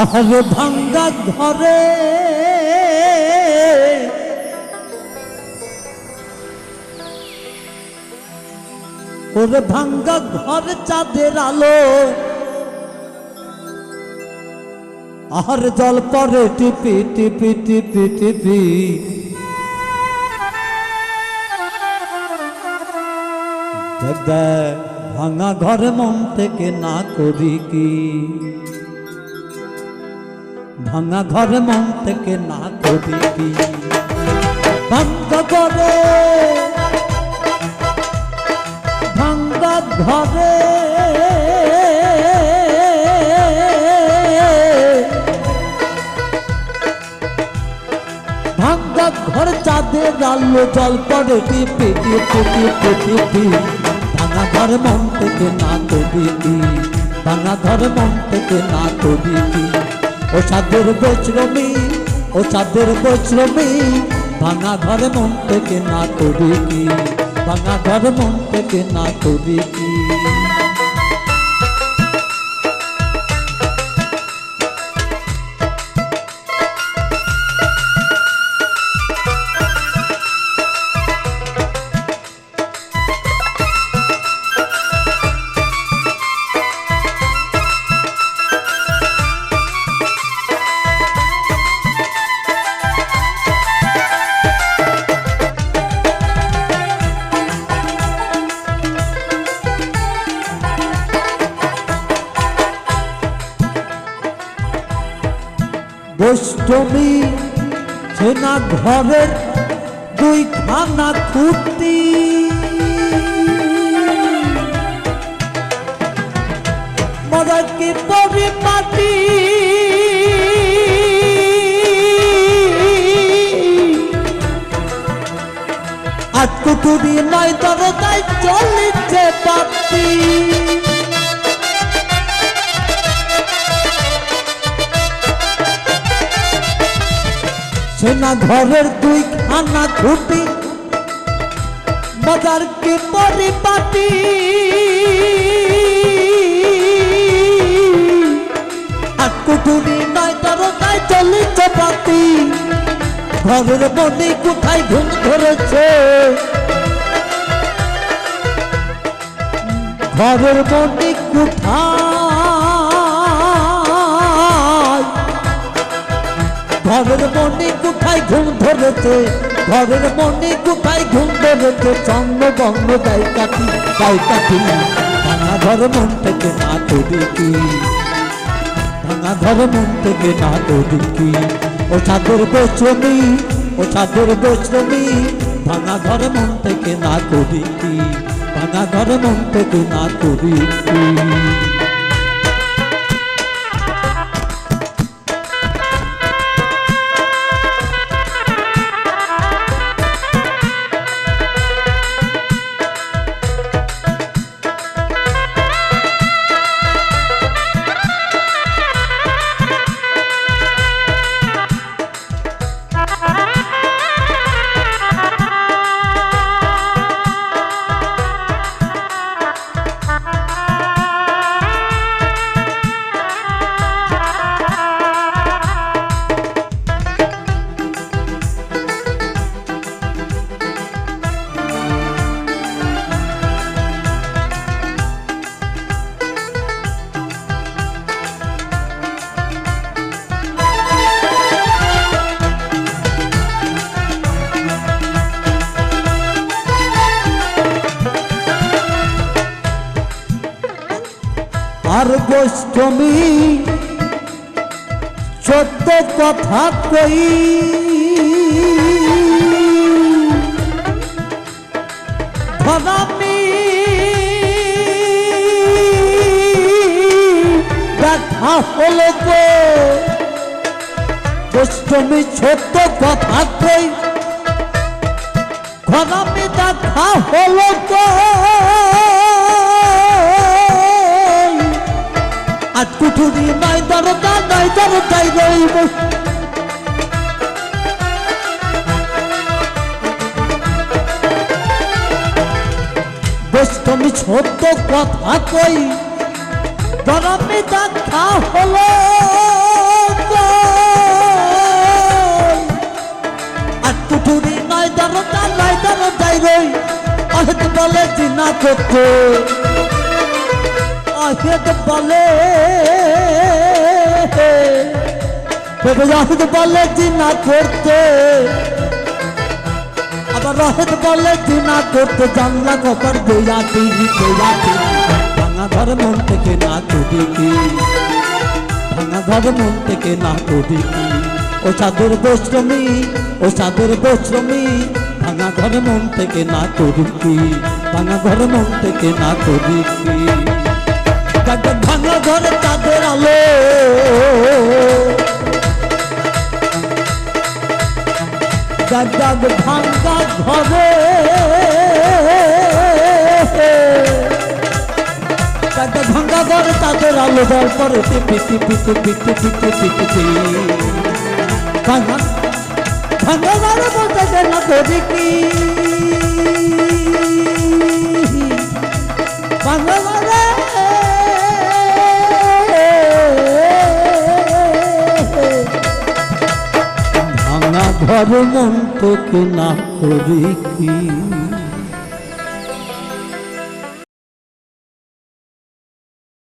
আহারে ভাঙ্গা ঘরে। ওরে ভাঙ্গা ঘর চাঁদের আলো। আর জল পরে টিপি টিপি টিপি টিপি। ভাঙা ঘরে মন থেকে না করি কি? ভাঙা ঘরে মন থেকে না করি কি ভাঙ্গা ভাঙ্গা ঘরে ভাঙ্গা ঘর চাঁদের আলো জল পড়ে ভাঙা ঘর মন থেকে না করি কি ভাঙা ঘর মন থেকে না করি কি ও চাঁদের বৈশ্রমী ও চাঁদের বৈশ্রমী ভাঙা ঘর মন থেকে না করি কি? ভাঙা ঘর মন থেকে না করি কি? বৈষ্ণবী সেনা ঘরের দুই খানা খুঁটি। মজার কি পরিপাটি? আজ কুটুরি নয় চলিছে সেনা ঘরের দুই খানা খুঁটি বাজার কি পরিপাটি। আর কুটুরি নয় তারকায় চলিছে পাতি। ঘরের বনি কোথায় ঘুম ধরেছে? ঘরের কোথায় ঘরের মনে কোথায় ঘুম ধরেছে, ঘরের মনে কোথায় ঘুম ধরেছে, চন্দ্র বঙ্গ গাই কাটি গাই কাটি ভাঙা ঘর মন থেকে না করি কি? ভাঙা ঘর মন থেকে না করি কি? ও চাদর বেচমি ও চাদর বেচমি ভাঙা ঘর মন থেকে না করি কি? ভাঙা ঘর মন থেকে না করি কি? আর গোষ্ঠমী সত্য কথা কই? ধরামি, দেখা হলো গো গোষ্ঠমী সত্য কথা কই? ধরামি, দেখা কুঠুরি নাই দরজা নাই দরজাই রইব। বৈষ্ণবী ছোট্ট কথা কই গরমে দেখা হলো আর কুঠুরি নয় দরজা নয় দরজাই রই অহেদ বলে জিনা করতে। অহেদ বলে। তবে অহেদ বলে জিনা করতে। আবার রহেদ বলে জিনা করতে জানলা কপার দেয়াতি দেয়াতি ভাঙা ঘর মন থেকে না করি কি? ভাঙা ঘর মন থেকে না করি কি? ও চাদর বৈশ্রমী ও চাদর বৈশ্রমী ভাঙা ঘর মন থেকে না করি কি? ভাঙা ঘর মন থেকে না করি কি? ঘরে চাঁদের আলো। যাক ভাঙ্গা ঘরে। তাকে ভাঙ্গা ঘরে তাদের আলো টিপি টিপি ভাঙ্গা ঘরে বলতে না করি কি? ঘর মন না করি কি?